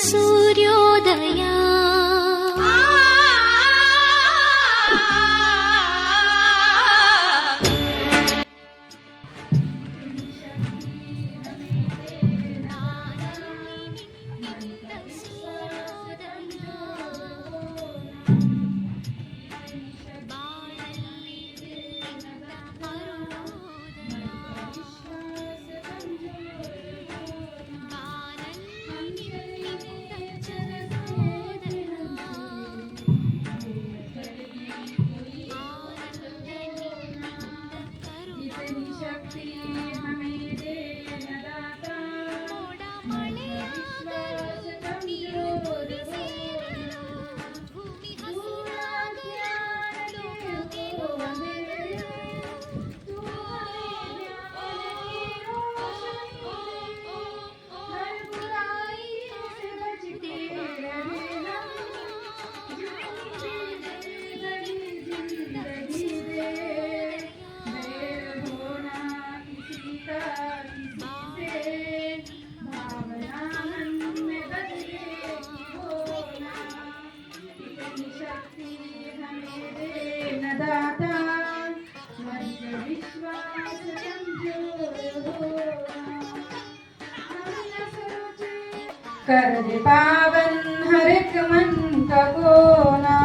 सूर्योदया कर पावन हर एक मन का कोना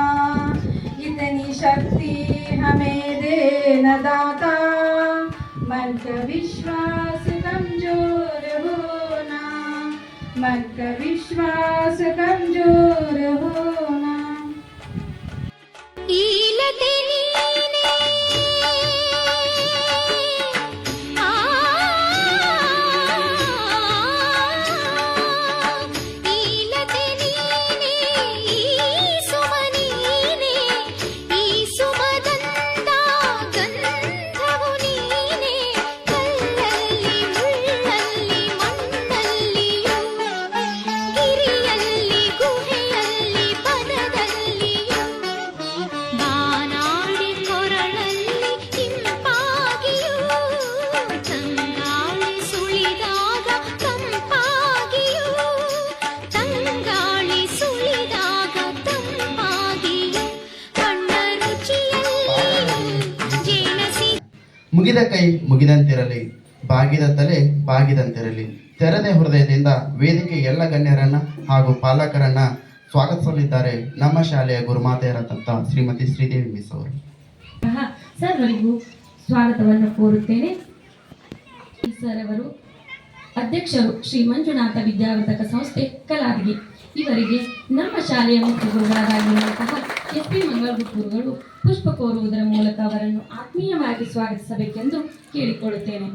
इतनी शक्ति हमें दे न दाता। मन का विश्वास कमज़ोर होना। मन का विश्वास कमज़ोर होना। ಮುಗಿದಂತಿರಲಿ. ಬಾಗಿದ ತಲೆ ಬಾಗಿದಂತಿರಲಿ. ತೆರೆದ ಹೃದಯದಿಂದ ವೇದಿಕೆ ಎಲ್ಲ ಗಣ್ಯರನ್ನ ಹಾಗೂ ಪಾಲಕರನ್ನ ಸ್ವಾಗತಿಸಲಿದ್ದಾರೆ ನಮ್ಮ ಶಾಲೆಯ ಗುರುಮಾತೆಯರಾದಂಥ ಶ್ರೀಮತಿ ಶ್ರೀದೇವಿ ಮಿಸ್ ಅವರು. ಸ್ವಾಗತವನ್ನು ಕೋರುತ್ತೇನೆ. ಸರ್ ಅವರು ಅಧ್ಯಕ್ಷರು ಶ್ರೀ ಮಂಜುನಾಥ ವಿದ್ಯಾವರ್ಧಕ ಸಂಸ್ಥೆ ಕಲಾವಿಗೆ ಇವರಿಗೆ ನಮ್ಮ ಶಾಲೆಯ ಮುಖ್ಯ ಗುರುಗಳಾಗಿರುವಂತಹ ಎಸ್ ಪಿ ಮಂಗಳಗುತ್ತೂರುಗಳು ಪುಷ್ಪ ಕೋರುವುದರ ಮೂಲಕ ಅವರನ್ನು ಆತ್ಮೀಯವಾಗಿ ಸ್ವಾಗತಿಸಬೇಕೆಂದು ಕೇಳಿಕೊಳ್ಳುತ್ತೇನೆ.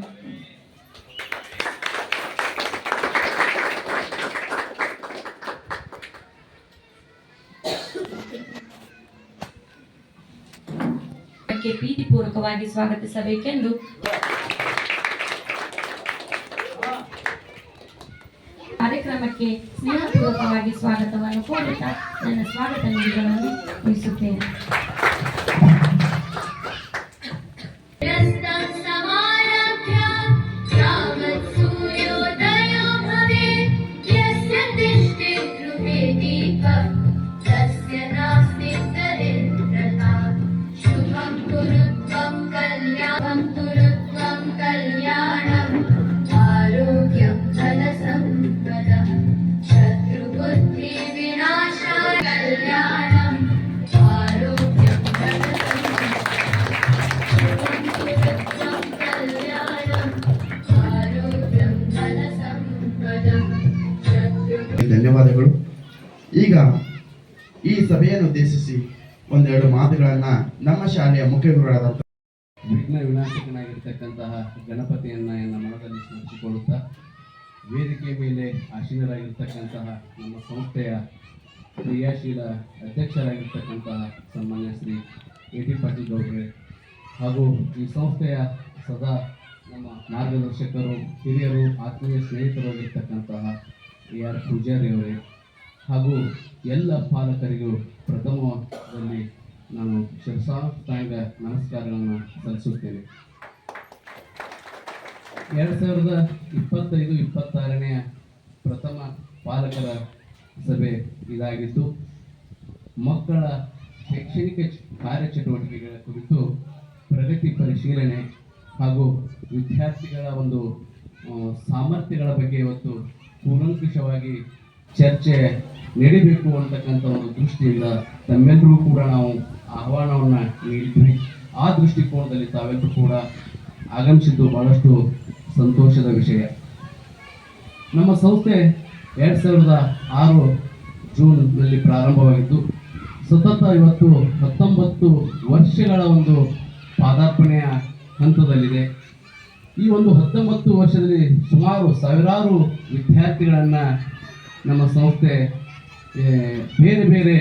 ಪ್ರೀತಿ ಪೂರ್ವಕವಾಗಿ ಸ್ವಾಗತಿಸಬೇಕೆಂದು ಕಾರ್ಯಕ್ರಮಕ್ಕೆ ಸ್ನೇಹಪೂರ್ವಕವಾಗಿ ಸ್ವಾಗತವನ್ನು ಕೋರುತ್ತಾ ನನ್ನ ಸ್ವಾಗತ ಮುಗಿಸುತ್ತೇನೆ ವಿನಾಶಕನಾಗಿರ್ತಕ್ಕಂತಹ ಗಣಪತಿಯನ್ನ ನನ್ನ ಮನದಲ್ಲಿ ಸ್ಮರಿಸಿಕೊಳ್ಳುತ್ತಾ ವೇದಿಕೆ ಮೇಲೆ ಆಸೀನರಾಗಿರ್ತಕ್ಕಂತಹ ನಮ್ಮ ಸಂಸ್ಥೆಯ ಕ್ರಿಯಾಶೀಲ ಅಧ್ಯಕ್ಷರಾಗಿರ್ತಕ್ಕಂತಹ ಸನ್ಮಾನ್ಯ ಶ್ರೀ ಎ ಟಿ ಪಾಟೀಲ್ ಗೌಡ್ರೆ ಹಾಗೂ ಈ ಸಂಸ್ಥೆಯ ಸದಾ ನಮ್ಮ ಮಾರ್ಗದರ್ಶಕರು, ಹಿರಿಯರು, ಆತ್ಮೀಯ ಸ್ನೇಹಿತರಾಗಿರ್ತಕ್ಕಂತಹ ಎ ಆರ್ ಪೂಜಾರಿ ಅವರೇ ಹಾಗೂ ಎಲ್ಲ ಪಾಲಕರಿಗೂ ಪ್ರಥಮದಲ್ಲಿ ನಾನು ಶಿರಸಾಂಗ ನಮಸ್ಕಾರಗಳನ್ನು ಸಲ್ಲಿಸುತ್ತೇನೆ. ಎರಡು ಸಾವಿರದ ಇಪ್ಪತ್ತೈದು ಇಪ್ಪತ್ತಾರನೆಯ ಪ್ರಥಮ ಪಾಲಕರ ಸಭೆ ಇದಾಗಿದ್ದು, ಮಕ್ಕಳ ಶೈಕ್ಷಣಿಕ ಕಾರ್ಯಚಟುವಟಿಕೆಗಳ ಕುರಿತು ಪ್ರಗತಿ ಪರಿಶೀಲನೆ ಹಾಗೂ ವಿದ್ಯಾರ್ಥಿಗಳ ಒಂದು ಸಾಮರ್ಥ್ಯಗಳ ಬಗ್ಗೆ ಇವತ್ತು ಕೂಲಂಕುಷವಾಗಿ ಚರ್ಚೆ ನಡೀಬೇಕು ಅಂತಕ್ಕಂಥ ಒಂದು ದೃಷ್ಟಿಯಿಂದ ತಮ್ಮೆಲ್ಲರೂ ಕೂಡ ನಾವು ಆಹ್ವಾನವನ್ನು ನೀಡಿದ್ವಿ. ಆ ದೃಷ್ಟಿಕೋನದಲ್ಲಿ ತಾವೆಲ್ಲರೂ ಕೂಡ ಆಗಮಿಸಿದ್ದು ಬಹಳಷ್ಟು ಸಂತೋಷದ ವಿಷಯ. ನಮ್ಮ ಸಂಸ್ಥೆ ಎರಡು ಸಾವಿರದ ಆರು ಜೂನ್ನಲ್ಲಿ ಪ್ರಾರಂಭವಾಗಿದ್ದು, ಸತತ ಇವತ್ತು ಹತ್ತೊಂಬತ್ತು ವರ್ಷಗಳ ಒಂದು ಪಾದಾರ್ಪಣೆಯ ಹಂತದಲ್ಲಿದೆ. ಈ ಒಂದು ಹತ್ತೊಂಬತ್ತು ವರ್ಷದಲ್ಲಿ ಸುಮಾರು ಸಾವಿರಾರು ವಿದ್ಯಾರ್ಥಿಗಳನ್ನು ನಮ್ಮ ಸಂಸ್ಥೆ ಬೇರೆ ಬೇರೆ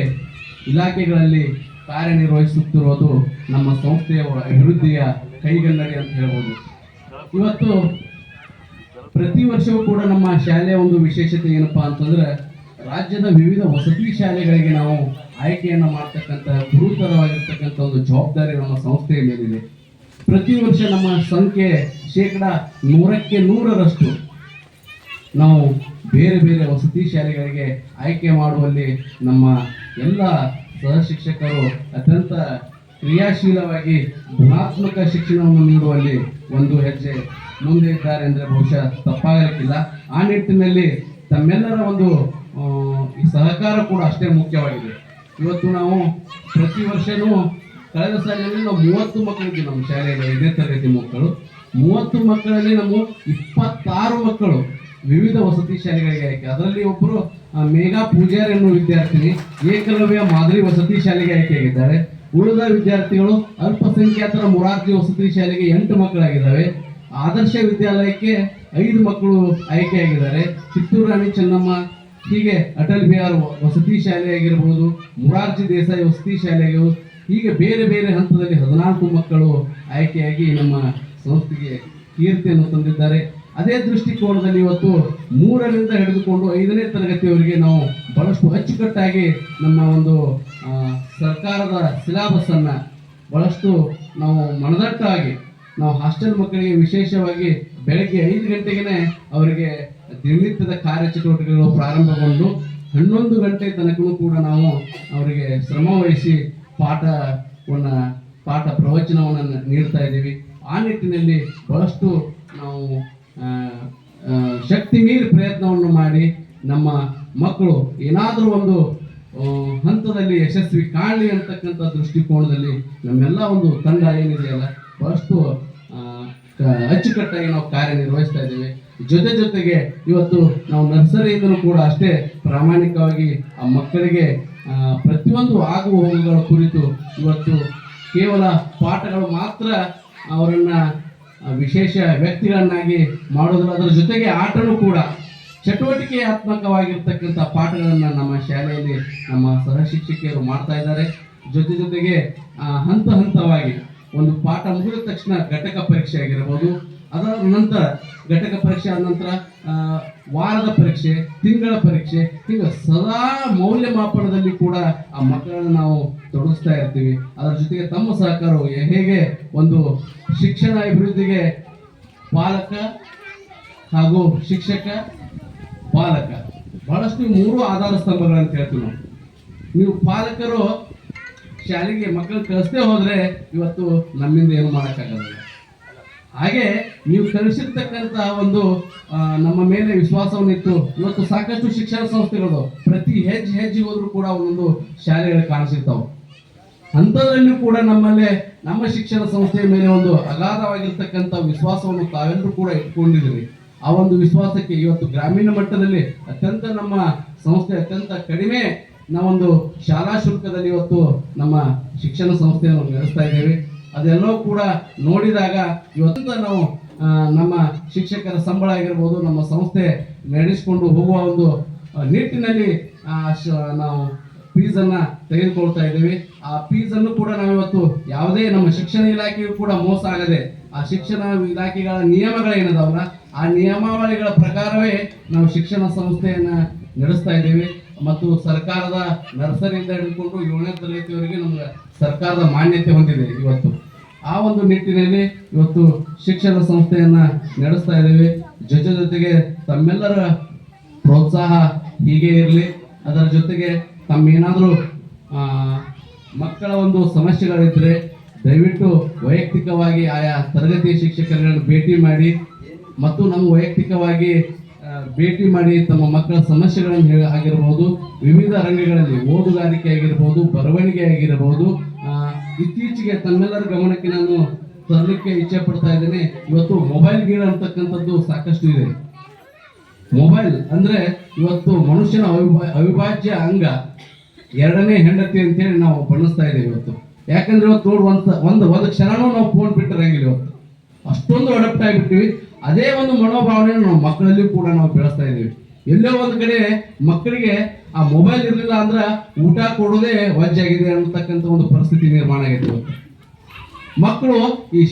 ಇಲಾಖೆಗಳಲ್ಲಿ ಕಾರ್ಯನಿರ್ವಹಿಸುತ್ತಿರುವುದು ನಮ್ಮ ಸಂಸ್ಥೆಯ ಅಭಿವೃದ್ಧಿಯ ಕೈಗನ್ನಡಿ ಅಂತ ಹೇಳ್ಬೋದು. ಇವತ್ತು ಪ್ರತಿ ವರ್ಷವೂ ಕೂಡ ನಮ್ಮ ಶಾಲೆಯ ಒಂದು ವಿಶೇಷತೆ ಏನಪ್ಪಾ ಅಂತಂದ್ರೆ ರಾಜ್ಯದ ವಿವಿಧ ವಸತಿ ಶಾಲೆಗಳಿಗೆ ನಾವು ಆಯ್ಕೆಯನ್ನು ಮಾಡ್ತಕ್ಕಂಥ ಗುರುತರವಾಗಿರ್ತಕ್ಕಂಥ ಒಂದು ಜವಾಬ್ದಾರಿ ನಮ್ಮ ಸಂಸ್ಥೆಯ ಮೇಲಿದೆ. ಪ್ರತಿ ವರ್ಷ ನಮ್ಮ ಸಂಖ್ಯೆ ಶೇಕಡ ನೂರಕ್ಕೆ ನೂರರಷ್ಟು ನಾವು ಬೇರೆ ಬೇರೆ ವಸತಿ ಶಾಲೆಗಳಿಗೆ ಆಯ್ಕೆ ಮಾಡುವಲ್ಲಿ ನಮ್ಮ ಎಲ್ಲ ಸಹ ಶಿಕ್ಷಕರು ಅತ್ಯಂತ ಕ್ರಿಯಾಶೀಲವಾಗಿ ಗುಣಾತ್ಮಕ ಶಿಕ್ಷಣವನ್ನು ನೀಡುವಲ್ಲಿ ಒಂದು ಹೆಜ್ಜೆ ಮುಂದೆ ಇದ್ದಾರೆ ಅಂದರೆ ಬಹುಶಃ ತಪ್ಪಾಗಲಿಕ್ಕಿಲ್ಲ. ಆ ನಿಟ್ಟಿನಲ್ಲಿ ತಮ್ಮೆಲ್ಲರ ಒಂದು ಈ ಸಹಕಾರ ಕೂಡ ಅಷ್ಟೇ ಮುಖ್ಯವಾಗಿದೆ. ಇವತ್ತು ನಾವು ಪ್ರತಿ ವರ್ಷನೂ ಕಳೆದ ಸಾಲಿನಲ್ಲಿ ನಾವು ಮೂವತ್ತು ಮಕ್ಕಳಿಗೆ ನಮ್ಮ ಶಾಲೆಯಲ್ಲಿ ಐದನೇ ತರಗತಿ ಮಕ್ಕಳು. ಮೂವತ್ತು ಮಕ್ಕಳಲ್ಲಿ ನಾವು ಇಪ್ಪತ್ತಾರು ಮಕ್ಕಳು ವಿವಿಧ ವಸತಿ ಶಾಲೆಗಳಿಗೆ ಆಯ್ಕೆ. ಅದರಲ್ಲಿ ಒಬ್ಬರು ಮೇಘಾ ಪೂಜಾರಿ ಎನ್ನುವ ವಿದ್ಯಾರ್ಥಿನಿ ಏಕಲವ್ಯ ಮಾದರಿ ವಸತಿ ಶಾಲೆಗೆ ಆಯ್ಕೆಯಾಗಿದ್ದಾರೆ. ಉಳಿದ ವಿದ್ಯಾರ್ಥಿಗಳು ಅಲ್ಪಸಂಖ್ಯಾತರ ಮುರಾರ್ಜಿ ವಸತಿ ಶಾಲೆಗೆ ಎಂಟು ಮಕ್ಕಳಾಗಿದ್ದಾವೆ. ಆದರ್ಶ ವಿದ್ಯಾಲಯಕ್ಕೆ ಐದು ಮಕ್ಕಳು ಆಯ್ಕೆಯಾಗಿದ್ದಾರೆ. ಕಿತ್ತೂರು ರಾಣಿ ಚೆನ್ನಮ್ಮ, ಹೀಗೆ ಅಟಲ್ ಬಿಹಾರ್ ವಸತಿ ಶಾಲೆ ಆಗಿರ್ಬೋದು, ಮುರಾರ್ಜಿ ದೇಸಾಯಿ ವಸತಿ ಶಾಲೆಗಳು ಹೀಗೆ ಬೇರೆ ಬೇರೆ ಹಂತದಲ್ಲಿ ಹದಿನಾಲ್ಕು ಮಕ್ಕಳು ಆಯ್ಕೆಯಾಗಿ ನಮ್ಮ ಸಂಸ್ಥೆಗೆ ಕೀರ್ತಿಯನ್ನು ತಂದಿದ್ದಾರೆ. ಅದೇ ದೃಷ್ಟಿಕೋನದಲ್ಲಿ ಇವತ್ತು ಮೂರರಿಂದ ಹಿಡಿದುಕೊಂಡು ಐದನೇ ತರಗತಿಯವರಿಗೆ ನಾವು ಬಹಳಷ್ಟು ಅಚ್ಚುಕಟ್ಟಾಗಿ ನಮ್ಮ ಒಂದು ಸರ್ಕಾರದ ಸಿಲಾಬಸ್ಸನ್ನು ಬಹಳಷ್ಟು ನಾವು ಮನದಟ್ಟಾಗಿ, ನಾವು ಹಾಸ್ಟೆಲ್ ಮಕ್ಕಳಿಗೆ ವಿಶೇಷವಾಗಿ ಬೆಳಗ್ಗೆ ಐದು ಗಂಟೆಗೆ ಅವರಿಗೆ ದಿನನಿತ್ಯದ ಕಾರ್ಯಚಟುವಟಿಕೆಗಳು ಪ್ರಾರಂಭಗೊಂಡು ಹನ್ನೊಂದು ಗಂಟೆ ತನಕವೂ ಕೂಡ ನಾವು ಅವರಿಗೆ ಶ್ರಮ ವಹಿಸಿ ಪಾಠವನ್ನು, ಪಾಠ ಪ್ರವಚನವನ್ನು ನೀಡ್ತಾ ಇದ್ದೀವಿ. ಆ ನಿಟ್ಟಿನಲ್ಲಿ ಬಹಳಷ್ಟು ನಾವು ಶಕ್ತಿ ಮೀರಿ ಪ್ರಯತ್ನವನ್ನು ಮಾಡಿ ನಮ್ಮ ಮಕ್ಕಳು ಏನಾದರೂ ಒಂದು ಹಂತದಲ್ಲಿ ಯಶಸ್ವಿ ಕಾಣಲಿ ಅಂತಕ್ಕಂಥ ದೃಷ್ಟಿಕೋನದಲ್ಲಿ ನಮ್ಮೆಲ್ಲ ಒಂದು ತಂಡ ಏನಿದೆಯಲ್ಲ, ಬಹಳಷ್ಟು ಅಚ್ಚುಕಟ್ಟಾಗಿ ನಾವು ಕಾರ್ಯನಿರ್ವಹಿಸ್ತಾ ಇದ್ದೇವೆ. ಜೊತೆ ಜೊತೆಗೆ ಇವತ್ತು ನಾವು ನರ್ಸರಿಯಿಂದಲೂ ಕೂಡ ಅಷ್ಟೇ ಪ್ರಾಮಾಣಿಕವಾಗಿ ಆ ಮಕ್ಕಳಿಗೆ ಪ್ರತಿಯೊಂದು ಆಗುವ ಹೋಗುಗಳ ಕುರಿತು ಇವತ್ತು ಕೇವಲ ಪಾಠಗಳು ಮಾತ್ರ ಅವರನ್ನ ವಿಶೇಷ ವ್ಯಕ್ತಿಗಳನ್ನಾಗಿ ಮಾಡೋದ್ರ ಅದರ ಜೊತೆಗೆ ಆಟನೂ ಕೂಡ ಚಟುವಟಿಕೆಯಾತ್ಮಕವಾಗಿರ್ತಕ್ಕಂಥ ಪಾಠಗಳನ್ನು ನಮ್ಮ ಶಾಲೆಯಲ್ಲಿ ನಮ್ಮ ಸಹ ಶಿಕ್ಷಕಿಯರು ಮಾಡ್ತಾ ಇದ್ದಾರೆ. ಜೊತೆ ಜೊತೆಗೆ ಹಂತ ಹಂತವಾಗಿ ಒಂದು ಪಾಠ ಮುಗಿದ ತಕ್ಷಣ ಘಟಕ ಪರೀಕ್ಷೆ ಆಗಿರ್ಬೋದು ಅದರ ನಂತರ ಘಟಕ ಪರೀಕ್ಷೆ ಆದ ನಂತರ ವಾರದ ಪರೀಕ್ಷೆ, ತಿಂಗಳ ಪರೀಕ್ಷೆ ಹೀಗೆ ಸದಾ ಮೌಲ್ಯಮಾಪನದಲ್ಲಿ ಕೂಡ ಆ ಮಕ್ಕಳನ್ನು ನಾವು ತೊಡಗಿಸ್ತಾ ಇರ್ತೀವಿ. ಅದರ ಜೊತೆಗೆ ತಮ್ಮ ಸಹಕಾರವು ಹೇಗೆ ಒಂದು ಶಿಕ್ಷಣ ಅಭಿವೃದ್ಧಿಗೆ ಪಾಲಕ ಹಾಗೂ ಶಿಕ್ಷಕ, ಪಾಲಕ. ಬಹಳಷ್ಟು ಮೂರು ಆಧಾರ ಸ್ತಂಭಗಳಂತ ಹೇಳ್ತೀವಿ ನಾವು. ನೀವು ಪಾಲಕರು ಶಾಲೆಗೆ ಮಕ್ಕಳು ಕಳಿಸದೆ ಹೋದರೆ ಇವತ್ತು ನಮ್ಮಿಂದ ಏನು ಮಾಡೋಕ್ಕಾಗಲ್ಲ. ಹಾಗೆ ನೀವು ಕಲಿಸಿರ್ತಕ್ಕಂಥ ಒಂದು ನಮ್ಮ ಮೇಲೆ ವಿಶ್ವಾಸವನ್ನಿತ್ತು ಇವತ್ತು ಸಾಕಷ್ಟು ಶಿಕ್ಷಣ ಸಂಸ್ಥೆಗಳು ಪ್ರತಿ ಹೆಜ್ಜೆ ಹೆಜ್ಜೆ ಹೋದ್ರು ಕೂಡ ಒಂದೊಂದು ಶಾಲೆಗಳು ಕಾಣಿಸಿರ್ತಾವೆ. ಅಂಥದ್ರಲ್ಲೂ ಕೂಡ ನಮ್ಮಲ್ಲೇ, ನಮ್ಮ ಶಿಕ್ಷಣ ಸಂಸ್ಥೆಯ ಮೇಲೆ ಒಂದು ಅಗಾಧವಾಗಿರ್ತಕ್ಕಂಥ ವಿಶ್ವಾಸವನ್ನು ತಾವೆಲ್ಲರೂ ಕೂಡ ಇಟ್ಕೊಂಡಿದ್ದೀವಿ ಆ ಒಂದು ವಿಶ್ವಾಸಕ್ಕೆ ಇವತ್ತು ಗ್ರಾಮೀಣ ಮಟ್ಟದಲ್ಲಿ ಅತ್ಯಂತ ನಮ್ಮ ಸಂಸ್ಥೆ ಅತ್ಯಂತ ಕಡಿಮೆ ನಾವೊಂದು ಶಾಲಾ ಶುಲ್ಕದಲ್ಲಿ ಇವತ್ತು ನಮ್ಮ ಶಿಕ್ಷಣ ಸಂಸ್ಥೆಯನ್ನು ನಡೆಸ್ತಾ ಇದ್ದೇವೆ. ಅದೆಲ್ಲವೂ ಕೂಡ ನೋಡಿದಾಗ ಇವತ್ತು ನಾವು ನಮ್ಮ ಶಿಕ್ಷಕರ ಸಂಬಳ ಆಗಿರ್ಬೋದು, ನಮ್ಮ ಸಂಸ್ಥೆ ನಡೆಸಿಕೊಂಡು ಹೋಗುವ ಒಂದು ನಿಟ್ಟಿನಲ್ಲಿ ನಾವು ಫೀಸನ್ನು ತೆಗೆದುಕೊಳ್ತಾ ಇದ್ದೀವಿ. ಆ ಫೀಸನ್ನು ಕೂಡ ನಾವು ಇವತ್ತು ಯಾವುದೇ ನಮ್ಮ ಶಿಕ್ಷಣ ಇಲಾಖೆಯು ಕೂಡ ಮೋಸ ಆಗದೆ, ಆ ಶಿಕ್ಷಣ ಇಲಾಖೆಗಳ ನಿಯಮಗಳೇನದಾವಲ್ಲ ಆ ನಿಯಮಾವಳಿಗಳ ಪ್ರಕಾರವೇ ನಾವು ಶಿಕ್ಷಣ ಸಂಸ್ಥೆಯನ್ನು ನಡೆಸ್ತಾ ಇದ್ದೀವಿ. ಮತ್ತು ಸರ್ಕಾರದ ನರ್ಸರಿಯಿಂದ ಹಿಡಿದುಕೊಂಡು ಏಳನೇ ತರಗತಿವರೆಗೆ ನಮ್ಗೆ ಸರ್ಕಾರದ ಮಾನ್ಯತೆ ಹೊಂದಿದೆ ಇವತ್ತು. ಆ ಒಂದು ನಿಟ್ಟಿನಲ್ಲಿ ಇವತ್ತು ಶಿಕ್ಷಣ ಸಂಸ್ಥೆಯನ್ನ ನಡೆಸ್ತಾ ಇದ್ದೇವೆ. ಜೊತೆ ಜೊತೆಗೆ ತಮ್ಮೆಲ್ಲರ ಪ್ರೋತ್ಸಾಹ ಹೀಗೆ ಇರಲಿ. ಅದರ ಜೊತೆಗೆ ತಮ್ಮೇನಾದರೂ ಮಕ್ಕಳ ಒಂದು ಸಮಸ್ಯೆಗಳಿದ್ರೆ ದಯವಿಟ್ಟು ವೈಯಕ್ತಿಕವಾಗಿ ಆಯಾ ತರಗತಿ ಶಿಕ್ಷಕರನ್ನು ಭೇಟಿ ಮಾಡಿ ಮತ್ತು ನಮ್ಮ ವೈಯಕ್ತಿಕವಾಗಿ ಭೇಟಿ ಮಾಡಿ ತಮ್ಮ ಮಕ್ಕಳ ಸಮಸ್ಯೆಗಳನ್ನು ಆಗಿರಬಹುದು ವಿವಿಧ ರಂಗಗಳಲ್ಲಿ ಓದುಗಾರಿಕೆ ಆಗಿರಬಹುದು ಬರವಣಿಗೆ ಆಗಿರಬಹುದು ಇತ್ತೀಚೆಗೆ ತಮ್ಮೆಲ್ಲರ ಗಮನಕ್ಕೆ ನಾನು ತರಲಿಕ್ಕೆ ಇಚ್ಛೆ ಪಡ್ತಾ ಇದ್ದೇನೆ. ಇವತ್ತು ಮೊಬೈಲ್ ಗೇಮ್ ಅಂತಕ್ಕಂಥದ್ದು ಸಾಕಷ್ಟು ಇದೆ. ಮೊಬೈಲ್ ಅಂದ್ರೆ ಇವತ್ತು ಮನುಷ್ಯನ ಅವಿಭಾ- ಅವಿಭಾಜ್ಯ ಅಂಗ. ಎರಡನೇ ಹೆಂಡತಿ ಅಂತೇಳಿ ನಾವು ಬಣ್ಣಿಸ್ತಾ ಇದ್ದೇವೆ ಇವತ್ತು. ಯಾಕಂದ್ರೆ ಇವತ್ತು ನೋಡಿ ಒಂದ್ ಒಂದು ಒಂದು ಕ್ಷಣನೂ ನಾವು ಫೋನ್ ಬಿಟ್ಟಿರಂಗಿಲ್ಲ ಇವತ್ತು. ಅಷ್ಟೊಂದು ಅಡಪ್ಟ್ ಆಗಿಬಿಟ್ಟಿವಿ. ಅದೇ ಒಂದು ಮನೋಭಾವನೆ ನಾವು ಮಕ್ಕಳಲ್ಲಿ ಕೂಡ ನಾವು ಬೆಳೆಸ್ತಾ ಇದ್ದೀವಿ. ಎಲ್ಲೋ ಒಂದು ಕಡೆ ಮಕ್ಕಳಿಗೆ ಆ ಮೊಬೈಲ್ ಇರಲಿಲ್ಲ ಅಂದ್ರೆ ಊಟ ಕೊಡೋದೇ ವಜ್ಜಾಗಿದೆ ಅನ್ನತಕ್ಕಂಥ ಒಂದು ಪರಿಸ್ಥಿತಿ ನಿರ್ಮಾಣ ಆಗಿದೆ ಮಕ್ಕಳು ಈ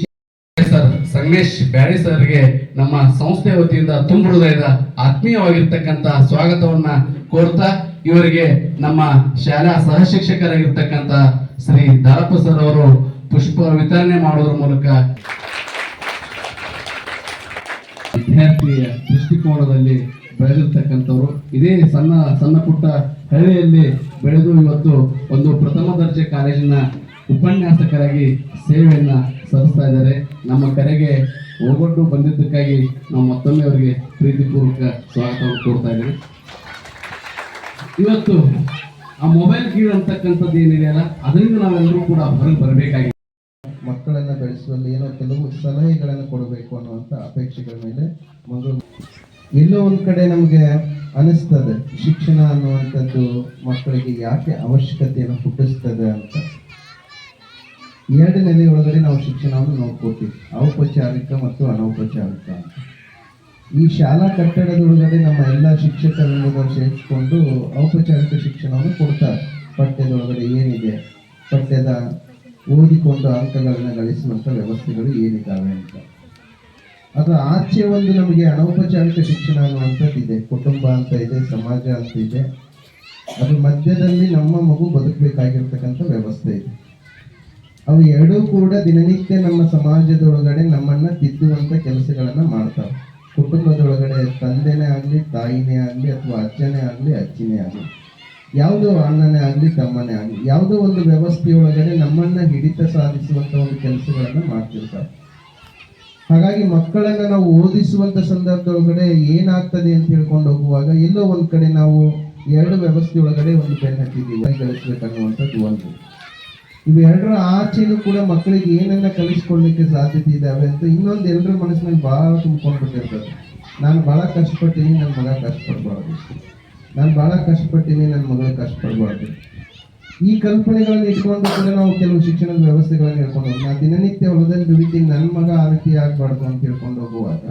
ಸರ್ ಸಂಗಮೇಶ್ ಬ್ಯಾಡಿ ಸರ್ಗೆ ನಮ್ಮ ಸಂಸ್ಥೆ ವತಿಯಿಂದ ತುಂಬ ಹೃದಯದ ಆತ್ಮೀಯವಾಗಿರ್ತಕ್ಕಂಥ ಸ್ವಾಗತವನ್ನ ಕೋರ್ತಾ ಇವರಿಗೆ ನಮ್ಮ ಶಾಲಾ ಸಹ ಶಿಕ್ಷಕರಾಗಿರ್ತಕ್ಕಂಥ ಶ್ರೀ ದಾರಪ್ಪ ಸರ್ ಅವರು ಪುಷ್ಪ ವಿತರಣೆ ಮಾಡೋದ್ರ ಮೂಲಕ ವಿದ್ಯಾರ್ಥಿಯ ದೃಷ್ಟಿಕೋನದಲ್ಲಿ ಬೆಳೆದಿರ್ತಕ್ಕಂಥವ್ರು. ಇದೇ ಸಣ್ಣ ಸಣ್ಣ ಪುಟ್ಟ ಹಳ್ಳಿಯಲ್ಲಿ ಬೆಳೆದು ಇವತ್ತು ಒಂದು ಪ್ರಥಮ ದರ್ಜೆ ಕಾಲೇಜಿನ ಉಪನ್ಯಾಸಕರಾಗಿ ಸೇವೆಯನ್ನು ಸಲ್ಲಿಸ್ತಾ ಇದ್ದಾರೆ. ನಮ್ಮ ಕರೆಗೆ ಹೋಗೊಟ್ಟು ಬಂದಿದ್ದಕ್ಕಾಗಿ ನಾವು ಮತ್ತೊಮ್ಮೆ ಅವರಿಗೆ ಪ್ರೀತಿಪೂರ್ವಕ ಸ್ವಾಗತವನ್ನು ಕೊಡ್ತಾ ಇದ್ದೀವಿ. ಇವತ್ತು ಆ ಮೊಬೈಲ್ ಗೀಳ್ ಅಂತಕ್ಕಂಥದ್ದು ಏನಿದೆಯಲ್ಲ ಅದರಿಂದ ನಾವೆಲ್ಲರೂ ಕೂಡ ಹೊರಗೆ ಬರಬೇಕಾಗಿದೆ. ಮಕ್ಕಳನ್ನ ಬೆಳೆಸುವಲ್ಲಿ ಏನೋ ಕೆಲವು ಸಲಹೆಗಳನ್ನು ಕೊಡಬೇಕು ಅನ್ನುವಂಥ ಅಪೇಕ್ಷೆಗಳ ಮೇಲೆ ಮಂಗಳೂರು ಎಲ್ಲೋ ಒಂದ್ ಕಡೆ ನಮಗೆ ಅನಿಸ್ತದೆ ಶಿಕ್ಷಣ ಅನ್ನುವಂಥದ್ದು ಮಕ್ಕಳಿಗೆ ಯಾಕೆ ಅವಶ್ಯಕತೆಯನ್ನು ಹುಟ್ಟಿಸ್ತದೆ ಅಂತ. ಎರಡು ನೆಲೆ ಒಳಗಡೆ ನಾವು ಶಿಕ್ಷಣವನ್ನು ನೋಡ್ಕೋತೀವಿ ಔಪಚಾರಿಕ ಮತ್ತು ಅನೌಪಚಾರಿಕ ಈ ಶಾಲಾ ಕಟ್ಟಡದೊಳಗಡೆ ನಮ್ಮ ಎಲ್ಲ ಶಿಕ್ಷಕರನ್ನು ಸೇರಿಸಿಕೊಂಡು ಔಪಚಾರಿಕ ಶಿಕ್ಷಣವನ್ನು ಕೊಡ್ತಾರೆ. ಪಠ್ಯದೊಳಗಡೆ ಏನಿದೆ? ಪಠ್ಯದ ಓದಿಕೊಂಡು ಅಂಕಗಳನ್ನು ಗಳಿಸುವಂಥ ವ್ಯವಸ್ಥೆಗಳು ಏನಿದ್ದಾವೆ ಅಂತ. ಅದರ ಆಚೆ ಒಂದು ನಮಗೆ ಅನೌಪಚಾರಿಕ ಶಿಕ್ಷಣ ಅನ್ನುವಂಥದ್ದು ಇದೆ ಕುಟುಂಬ ಅಂತ ಇದೆ, ಸಮಾಜ ಅಂತ ಇದೆ. ಅದ್ರ ಮಧ್ಯದಲ್ಲಿ ನಮ್ಮ ಮಗು ಬದುಕಬೇಕಾಗಿರ್ತಕ್ಕಂಥ ವ್ಯವಸ್ಥೆ ಇದೆ. ಅವು ಎರಡೂ ಕೂಡ ದಿನನಿತ್ಯ ನಮ್ಮ ಸಮಾಜದೊಳಗಡೆ ನಮ್ಮನ್ನ ತಿದ್ದುವಂತ ಕೆಲಸಗಳನ್ನು ಮಾಡ್ತಾವೆ. ಕುಟುಂಬದೊಳಗಡೆ ತಂದೆನೇ ಆಗಲಿ, ತಾಯಿನೇ ಆಗಲಿ, ಅಥವಾ ಅಜ್ಜನೇ ಆಗಲಿ, ಅಜ್ಜಿನೇ ಆಗಲಿ, ಯಾವುದೋ ಅಣ್ಣನೇ ಆಗಲಿ, ತಮ್ಮನೇ ಆಗಲಿ, ಯಾವುದೋ ಒಂದು ವ್ಯವಸ್ಥೆಯೊಳಗಡೆ ನಮ್ಮನ್ನ ಹಿಡಿತ ಸಾಧಿಸುವಂತ ಒಂದು ಕೆಲಸಗಳನ್ನು ಮಾಡ್ತಿರ್ತಾರೆ. ಹಾಗಾಗಿ ಮಕ್ಕಳನ್ನ ನಾವು ಓದಿಸುವಂತ ಸಂದರ್ಭದೊಳಗಡೆ ಏನಾಗ್ತದೆ ಅಂತ ಹೇಳ್ಕೊಂಡು ಹೋಗುವಾಗ ಎಲ್ಲೋ ಒಂದ್ ಕಡೆ ನಾವು ಎರಡು ವ್ಯವಸ್ಥೆ ಒಳಗಡೆ ಒಂದು ಬೆನ್ನು ಹಾಕಿದ್ದೀವಿ ಗಳಿಸ್ಬೇಕನ್ನುವಂಥದ್ದು ಒಂದು. ಇವೆರಡರ ಆಚೆನೂ ಕೂಡ ಮಕ್ಕಳಿಗೆ ಏನನ್ನ ಕಲಿಸ್ಕೊಳ್ಳಿಕ್ಕೆ ಸಾಧ್ಯತೆ ಇದಾವೆ ಅಂತ ಇನ್ನೊಂದು ಎಲ್ಲರ ಮನಸ್ಸಿನಲ್ಲಿ ಬಹಳ ತುಂಬಿಕೊಂಡ್ಬಿಟ್ಟಿರ್ತದೆ. ನಾನು ಬಹಳ ಕಷ್ಟಪಟ್ಟಿನಿ ನನ್ನ ಮಗ ಕಷ್ಟಪಡಬಾರ್ದು. ನಾನು ಬಹಳ ಕಷ್ಟಪಟ್ಟಿನಿ ನನ್ನ ಮಗ ಕಷ್ಟಪಡಬಾರ್ದು. ಈ ಕಲ್ಪನೆಗಳನ್ನು ಇಟ್ಕೊಂಡು ಕೂಡ ನಾವು ಕೆಲವು ಶಿಕ್ಷಣದ ವ್ಯವಸ್ಥೆಗಳನ್ನು ಹೇಳ್ಕೊಂಡು ಹೋಗ್ತೀವಿ. ನಾ ದಿನನಿತ್ಯ ಹೊಲದಲ್ಲಿ ದುಡಿತೀನಿ ನನ್ನ ಮಗ ಆ ರೀತಿ ಆಗ್ಬಾರ್ದು ಅಂತ ಹೇಳ್ಕೊಂಡು ಹೋಗುವಾಗ,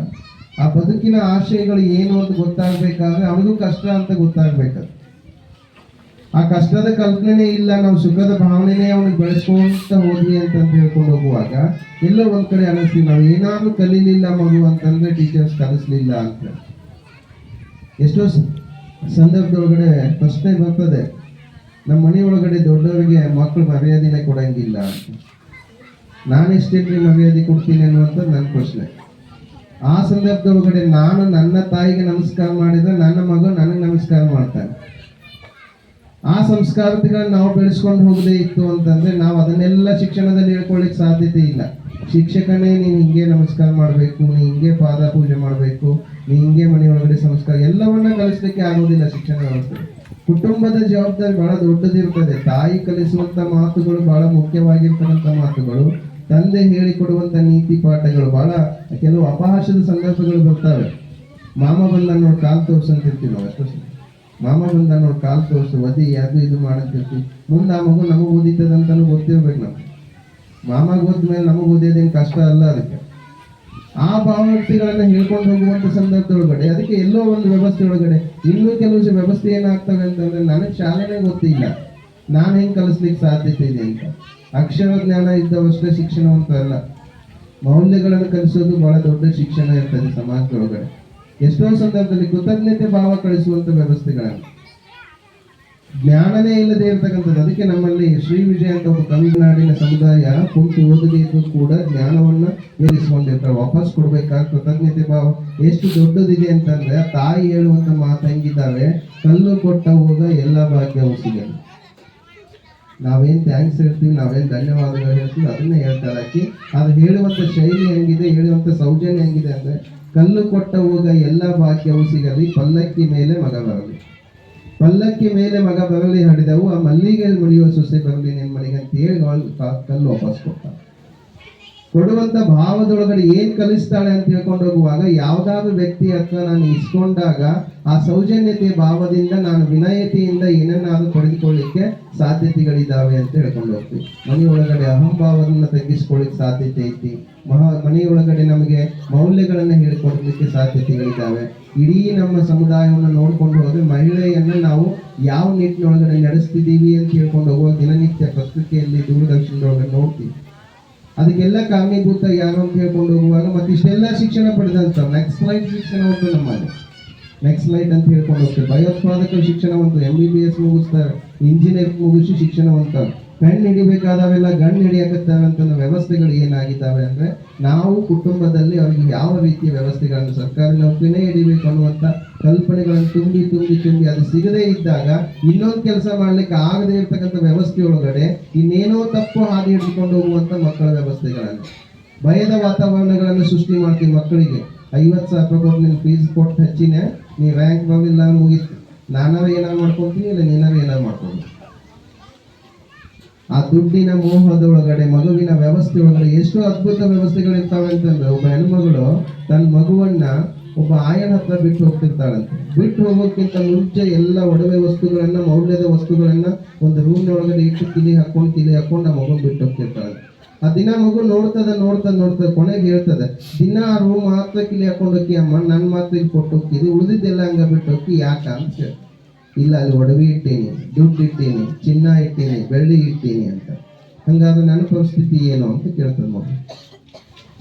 ಆ ಬದುಕಿನ ಆಶಯಗಳು ಏನು ಅಂತ ಗೊತ್ತಾಗ್ಬೇಕಾದ್ರೆ ಅವನಿಗೂ ಕಷ್ಟ ಅಂತ ಗೊತ್ತಾಗ್ಬೇಕದು ಆ ಕಷ್ಟದ ಕಲ್ಪನೆ ಇಲ್ಲ, ನಾವು ಸುಖದ ಭಾವನೆನೇ ಅವನಿಗೆ ಬೆಳೆಸ್ಕೊಂತ ಹೋದ್ವಿ ಅಂತ ಹೇಳ್ಕೊಂಡು ಹೋಗುವಾಗ, ಎಲ್ಲೋ ಒಂದ್ ಕಡೆ ಅನಿಸ್ತೀವಿ, ನಾವು ಏನಾದ್ರೂ ಕಲೀಲಿಲ್ಲ ಮಗು ಅಂತಂದ್ರೆ ಟೀಚರ್ಸ್ ಕಲಿಸ್ಲಿಲ್ಲ ಅಂತ. ಎಷ್ಟೋ ಸಂದರ್ಭದೊಳಗಡೆ ಪ್ರಶ್ನೆ ಬರ್ತದೆ. ನಮ್ಮ ಮನೆ ಒಳಗಡೆ ದೊಡ್ಡವರಿಗೆ ಮಕ್ಕಳು ಮರ್ಯಾದೆನೇ ಕೊಡಂಗಿಲ್ಲ ಅಂತ. ನಾನೆಷ್ಟೇ ಮರ್ಯಾದೆ ಕೊಡ್ತೀನಿ ಅನ್ನುವಂಥದ್ದು ನನ್ನ ಪ್ರಶ್ನೆ. ಆ ಸಂದರ್ಭದೊಳಗಡೆ ನಾನು ನನ್ನ ತಾಯಿಗೆ ನಮಸ್ಕಾರ ಮಾಡಿದ್ರೆ ನನ್ನ ಮಗ ನನಗೆ ನಮಸ್ಕಾರ ಮಾಡ್ತಾನೆ. ಆ ಸಂಸ್ಕಾರಗಳನ್ನ ನಾವು ಬೆಳೆಸ್ಕೊಂಡು ಹೋಗದೇ ಇತ್ತು ಅಂತಂದ್ರೆ ನಾವು ಅದನ್ನೆಲ್ಲ ಶಿಕ್ಷಣದಲ್ಲಿ ಹೇಳ್ಕೊಳ್ಳಿಕ್ ಸಾಧ್ಯತೆ ಇಲ್ಲ. ಶಿಕ್ಷಕನೇ ನೀನು ಹಿಂಗೆ ನಮಸ್ಕಾರ ಮಾಡಬೇಕು, ನೀ ಹಿಂಗೆ ಪಾದ ಪೂಜೆ ಮಾಡಬೇಕು, ನೀ ಹಿಂಗೆ ಮನೆಯೊಳಗಡೆ ಸಂಸ್ಕಾರ ಎಲ್ಲವನ್ನ ಕಲಿಸ್ಲಿಕ್ಕೆ ಆಗೋದಿಲ್ಲ ಶಿಕ್ಷಣ ವ್ಯವಸ್ಥೆ ಕುಟುಂಬದ ಜವಾಬ್ದಾರಿ ಬಹಳ ದೊಡ್ಡದಿರ್ತದೆ ತಾಯಿ ಕಲಿಸುವಂತ ಮಾತುಗಳು ಬಹಳ ಮುಖ್ಯವಾಗಿರ್ತಕ್ಕಂಥ ಮಾತುಗಳು. ತಂದೆ ಹೇಳಿಕೊಡುವಂತ ನೀತಿ ಪಾಠಗಳು ಬಹಳ ಕೆಲವು ಅಪಹಾಸದ ಸಂದರ್ಭಗಳು ಬರ್ತವೆ. ಮಾಮ ಬಂದ ನೋಡಿ ಕಾಲ್ ತೋರ್ಸಂತಿರ್ತೀವಿ ನಾವು ಅಷ್ಟು ಮಾಮ ಬಂದ ನೋಡಿ ಕಾಲು ತೋರಿಸು ಒದಿ ಅದು ಇದು ಮಾಡಂತಿರ್ತೀವಿ ಮುಂದೆ ಆ ಮಗು ನಮಗೆ ಓದಿತದಂತಲೂ ಗೊತ್ತಿರ್ಬೇಕು ನಾವು ಮಾಮಾಗ ಓದ್ಮೇಲೆ ನಮಗೆ ಓದಿಯೋದೇನು ಕಷ್ಟ ಅಲ್ಲ ಅದಕ್ಕೆ. ಆ ಭಾವನೆಗಳನ್ನ ಹೇಳ್ಕೊಂಡು ಹೋಗುವಂತ ಸಂದರ್ಭದೊಳಗಡೆ, ಅದಕ್ಕೆ ಎಲ್ಲೋ ಒಂದು ವ್ಯವಸ್ಥೆ ಒಳಗಡೆ ಇನ್ನೂ ಕೆಲವು ವ್ಯವಸ್ಥೆ ಏನಾಗ್ತವೆ ಅಂತಂದ್ರೆ ನನಗೆ ಶಾಲೆನೇ ಗೊತ್ತಿಲ್ಲ. ನಾನು ಹೆಂಗ್ ಕಲಿಸ್ಲಿಕ್ಕೆ ಸಾಧ್ಯತೆ ಇದೆ ಅಂತ. ಅಕ್ಷರ ಜ್ಞಾನ ಇದ್ದವಷ್ಟೇ ಶಿಕ್ಷಣವಂತ ಅಲ್ಲ. ಮೌಲ್ಯಗಳನ್ನು ಕಲಿಸೋದು ಬಹಳ ದೊಡ್ಡ ಶಿಕ್ಷಣ ಇರ್ತದೆ ಸಮಾಜದೊಳಗಡೆ. ಎಷ್ಟೋ ಸಂದರ್ಭದಲ್ಲಿ ಕೃತಜ್ಞತೆ ಭಾವ ಕಳಿಸುವಂತ ವ್ಯವಸ್ಥೆಗಳನ್ನು ಜ್ಞಾನನೇ ಇಲ್ಲದೆ ಇರ್ತಕ್ಕಂಥದ್ದು. ಅದಕ್ಕೆ ನಮ್ಮಲ್ಲಿ ಶ್ರೀ ವಿಜಯ ಅಂತ ಒಂದು ತಮಿಳುನಾಡಿನ ಸಮುದಾಯ ಕುಂತು ಓದದೇ ಇದ್ರು ಕೂಡ ಜ್ಞಾನವನ್ನ ಏರಿಸಿಕೊಂಡಿರ್ತಾರೆ ವಾಪಸ್ ಕೊಡ್ಬೇಕಾದ ಕೃತಜ್ಞತೆ ಭಾವ. ಎಷ್ಟು ದೊಡ್ಡದಿದೆ ಅಂತಂದ್ರೆ ತಾಯಿ ಹೇಳುವಂತ ಮಾತಂಗಿದ್ದಾವೆ ಕಲ್ಲು ಕೊಟ್ಟ ಹೋಗ ಎಲ್ಲ ಭಾಗ್ಯವು ಸಿಗಲ್ಲ ನಾವೇನ್ ಥ್ಯಾಂಕ್ಸ್ ಹೇಳ್ತೀವಿ, ನಾವೇನ್ ಧನ್ಯವಾದಗಳು ಹೇಳ್ತೀವಿ, ಅದನ್ನೇ ಹೇಳ್ತಾರೆ ಹಾಕಿ ಅದು ಹೇಳುವಂತ ಶೈಲಿ ಹೆಂಗಿದೆ ಹೇಳುವಂತ ಸೌಜನ್ಯ ಹೆಂಗಿದೆ ಅಂದ್ರೆ, ಕಲ್ಲು ಕೊಟ್ಟ ಹೋಗ ಎಲ್ಲ ಭಾಗ್ಯವು ಸಿಗಲಿ ಪಲ್ಲಕ್ಕಿ ಮೇಲೆ ಮಗ ಬರಲಿ. ಪಲ್ಲಕ್ಕಿ ಮೇಲೆ ಮಗ ಬರಲಿ ಹಡಿದವು ಆ ಮಲ್ಲಿಗೆ ಮುಡಿಯುವ ಸೊಸೆ ಬರಲಿ ನಿಮ್ಮ ಮನೆಗೆ ಅಂತ ಹೇಳಿ ಕಲ್ಲು ವಾಪಸ್ ಕೊಟ್ಟ. ಕೊಡುವಂತ ಭಾವದೊಳಗಡೆ ಏನ್ ಕಲಿಸ್ತಾಳೆ ಅಂತ ಹೇಳ್ಕೊಂಡು ಹೋಗುವಾಗ ಯಾವ್ದಾದ್ರು ವ್ಯಕ್ತಿ ಹತ್ರ ನಾನು ಇಸ್ಕೊಂಡಾಗ ಆ ಸೌಜನ್ಯತೆಯ ಭಾವದಿಂದ ನಾನು ವಿನಯತೆಯಿಂದ ಏನನ್ನಾದ್ರೂ ಪಡೆದುಕೊಳ್ಳಿಕ್ಕೆ ಸಾಧ್ಯತೆಗಳಿದ್ದಾವೆ ಅಂತ ಹೇಳ್ಕೊಂಡು ಹೋಗ್ತೀವಿ. ಮನೆಯೊಳಗಡೆ ಅಹಂಭಾವವನ್ನು ತಗ್ಗಿಸ್ಕೊಳ್ಳಿಕ್ ಸಾಧ್ಯತೆ ಐತಿ. ಮಹಾ, ಮನೆಯೊಳಗಡೆ ನಮಗೆ ಮೌಲ್ಯಗಳನ್ನ ಹೇಳ್ಕೊಡ್ಲಿಕ್ಕೆ ಸಾಧ್ಯತೆಗಳಿದ್ದಾವೆ. ಇಡೀ ನಮ್ಮ ಸಮುದಾಯವನ್ನು ನೋಡ್ಕೊಂಡು ಹೋದ್ರೆ ಮಹಿಳೆಯನ್ನ ನಾವು ಯಾವ ನಿಟ್ಟಿನೊಳಗಡೆ ನಡೆಸ್ತಿದ್ದೀವಿ ಅಂತ ಹೇಳ್ಕೊಂಡು ಹೋಗುವ ದಿನನಿತ್ಯ ಪತ್ರಿಕೆಯಲ್ಲಿ ದೂರದರ್ಶನದೊಳಗಡೆ ನೋಡ್ತೀವಿ. ಅದಕ್ಕೆಲ್ಲ ಕಾರಣೀಭೂತ ಯಾರು ಅಂತ ಹೇಳ್ಕೊಂಡು ಹೋಗುವಾಗ ಮತ್ತೆ ಇಷ್ಟೆಲ್ಲ ಶಿಕ್ಷಣ ಪಡೆದಂತ ನೆಕ್ಸ್ಟ್ ಲೈಟ್ ಶಿಕ್ಷಣ ಉಂಟು ನಮ್ಮಲ್ಲಿ. ನೆಕ್ಸ್ಟ್ ಲೈಟ್ ಅಂತ ಹೇಳ್ಕೊಂಡು ಹೋಗ್ತಾರೆ ಭಯೋತ್ಪಾದಕ ಶಿಕ್ಷಣವಂತ ಎಂ ಬಿ ಬಿ ಎಸ್ ಮುಗಿಸ್ತಾರೆ. ಇಂಜಿನಿಯರ್ ಮುಗಿಸಿ ಶಿಕ್ಷಣವಂತ ಪೆಣ್ ಹಿಡಿಬೇಕಾದವೆಲ್ಲ ಗಣ್ಣು ಹಿಡಿಯಕತ್ತವೆ ವ್ಯವಸ್ಥೆಗಳು ಏನಾಗಿದ್ದಾವೆ ಅಂದ್ರೆ ನಾವು ಕುಟುಂಬದಲ್ಲಿ ಅವರಿಗೆ ಯಾವ ರೀತಿಯ ವ್ಯವಸ್ಥೆಗಳನ್ನು ಸರ್ಕಾರ ನೌಕರಿನೇ ಹಿಡಿಬೇಕು ಅನ್ನುವಂತ ಕಲ್ಪನೆಗಳನ್ನು ತುಂಬಿ ತುಂಬಿ ತುಂಬಿ ಅದು ಸಿಗದೇ ಇದ್ದಾಗ ಇನ್ನೊಂದು ಕೆಲಸ ಮಾಡ್ಲಿಕ್ಕೆ ಆಗದೇ ಇರ್ತಕ್ಕಂಥ ವ್ಯವಸ್ಥೆ ಒಳಗಡೆ ಇನ್ನೇನೋ ತಪ್ಪು ಹಾದಿ ಹಿಡ್ಕೊಂಡು ಹೋಗುವಂತ ಮಕ್ಕಳ ವ್ಯವಸ್ಥೆಗಳನ್ನು. ಭಯದ ವಾತಾವರಣಗಳನ್ನು ಸೃಷ್ಟಿ ಮಾಡ್ತೀವಿ ಮಕ್ಕಳಿಗೆ. ಐವತ್ತು ಸಾವಿರ ರೂಪಾಯಿ ನೀನು ಫೀಸ್ ಕೊಟ್ಟು ಹಚ್ಚಿನೇ, ನೀ ರ್ಯಾಂಕ್ ಬರಲಿಲ್ಲ ಮುಗೀತು ನಾನವೇ ಏನಾರು ಮಾಡ್ಕೊತೀನಿ ಇಲ್ಲ ನೀನಾರು ಏನಾರು ಮಾಡ್ಕೊಂಡು ಆ ದುಡ್ಡಿನ ಮೋಹದೊಳಗಡೆ, ಮಗುವಿನ ವ್ಯವಸ್ಥೆ ಒಳಗಡೆ ಎಷ್ಟು ಅದ್ಭುತ ವ್ಯವಸ್ಥೆಗಳು ಇರ್ತಾವೆ ಅಂತಂದ್ರೆ, ಒಬ್ಬ ಹೆಣ್ಮಗಳು ತನ್ನ ಮಗುವನ್ನ ಒಬ್ಬ ಆಯನ ಹತ್ರ ಬಿಟ್ಟು ಹೋಗ್ತಿರ್ತಾಳಂತೆ. ಬಿಟ್ಟು ಹೋಗೋಕ್ಕಿಂತ ಮುಂಚೆ ಎಲ್ಲ ಒಡವೆ ವಸ್ತುಗಳನ್ನ, ಮೌಲ್ಯದ ವಸ್ತುಗಳನ್ನ ಒಂದು ರೂಮ್ ಒಳಗಡೆ ಇಟ್ಟು ಕಿಲಿ ಹಾಕೊಂಡು ಕಿಲಿ ಹಾಕೊಂಡು ಆ ಮಗುನ್ ಬಿಟ್ಟು ಹೋಗ್ತಿರ್ತಾಳೆ ಆ ದಿನ ಮಗು ನೋಡ್ತದ ನೋಡ್ತದ ನೋಡ್ತದ, ಕೊನೆಗೆ ಹೇಳ್ತದೆ, ದಿನ ಆ ರೂಮ್ ಮಾತ್ರ ಕಿಲಿ ಹಾಕೊಂಡು ಹೋಗಿ, ಅಮ್ಮ ನನ್ನ ಮಾತ್ರ ಇಲ್ಲಿ ಕೊಟ್ಟು ಇದು ಉಳಿದಿದ್ದೆಲ್ಲ ಹಂಗ ಬಿಟ್ಟು ಯಾಕ ಅಂತ ಹೇಳಿ ಇಲ್ಲ, ಅಲ್ಲಿ ಒಡವೆ ಇಟ್ಟೀನಿ, ದುಡ್ಡು ಇಟ್ಟೀನಿ, ಚಿನ್ನ ಇಟ್ಟೀನಿ, ಬೆಳ್ಳಿ ಇಟ್ಟೀನಿ ಅಂತ. ಹಂಗಾದ್ರೆ ನನ್ನ ಪರಿಸ್ಥಿತಿ ಏನು ಅಂತ ಕೇಳ್ತದೆ ಮಗು.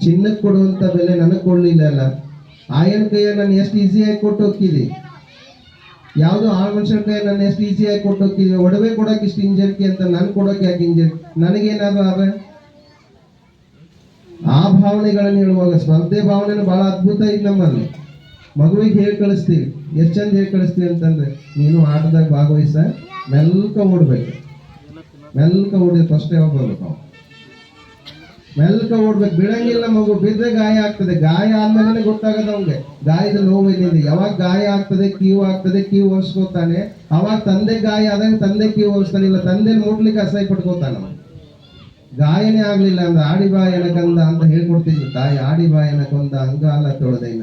ಚಿನ್ನಕ್ಕೆ ಕೊಡುವಂತ ಬೆಲೆ ನನಗೆ ಕೊಡಲಿಲ್ಲ ಅಲ್ಲ. ಆಯನ್ ಕೈಯ ನಾನು ಎಷ್ಟು ಈಸಿಯಾಗಿ ಕೊಟ್ಟು ಹೋಗ್ತಿದ್ದಿ ಯಾವ್ದೋ ಆ ಮನುಷ್ಯನ ಕೈ ನಾನು ಎಷ್ಟು ಈಸಿಯಾಗಿ ಕೊಟ್ಟು ಒಡವೆ ಕೊಡೋಕೆ ಇಷ್ಟು ಇಂಜರ್ಕಿ ಅಂತ ನಾನು ಕೊಡೋಕೆ ಯಾಕೆ ಇಂಜರ್ ನನಗೇನಾದ್ರು ಆದ್ರೆ? ಆ ಭಾವನೆಗಳನ್ನು ಹೇಳುವಾಗ ಸ್ಪರ್ಧೆ ಭಾವನೆ ಬಹಳ ಅದ್ಭುತ ಇದೆ ನಮ್ಮಲ್ಲಿ. ಮಗುವಿಗೆ ಹೇಗೆ ಕಳಿಸ್ತೀವಿ ಎಷ್ಟು ಚಂದ ಹೇಗೆ ಕಳಿಸ್ತೀವಿ ಅಂತಂದ್ರೆ, ನೀನು ಆಟದಾಗ ಭಾಗವಹಿಸ ಮೆಲ್ಕ ಓಡ್ಬೇಕು. ಮೆಲ್ಕ ಓಡಿದ ಫಸ್ಟ್ ಯಾವಾಗ ಬರ್ಬೇಕು ನಾವು ಮೆಲ್ಕ ಓಡ್ಬೇಕು. ಬಿಡಂಗಿಲ್ಲ ಮಗು ಬಿದ್ದರೆ ಗಾಯ ಆಗ್ತದೆ. ಗಾಯ ಆದ್ಮೇಲೆ ಗೊತ್ತಾಗದ ಅವ್ನಿಗೆ. ಗಾಯದ ನೋವು ಇದೆ ಯಾವಾಗ ಗಾಯ ಆಗ್ತದೆ, ಕೀವು ಆಗ್ತದೆ, ಕೀವು ಒರೆಸ್ಕೋತಾನೆ. ಅವಾಗ ತಂದೆ ಗಾಯ ಆದಾಗ ತಂದೆ ಕೀವು ಒರೆಸ್ತಾನೆ. ಇಲ್ಲ ತಂದೆ ನೋಡ್ಲಿಕ್ಕೆ ಅಸಹ್ಯ ಪಡ್ಕೋತಾನ ಗಾಯನೇ ಆಗ್ಲಿಲ್ಲ ಅಂದ್ರೆ ಆಡಿ ಬಾ ಎನಕಂದ ಅಂತ ಹೇಳ್ಕೊಡ್ತಿದ್ವಿ ತಾಯಿ ಆಡಿ ಬಾ ಎನಕೊಂದ ಅಂಗಾಲ ತೊಳೆದೈನ.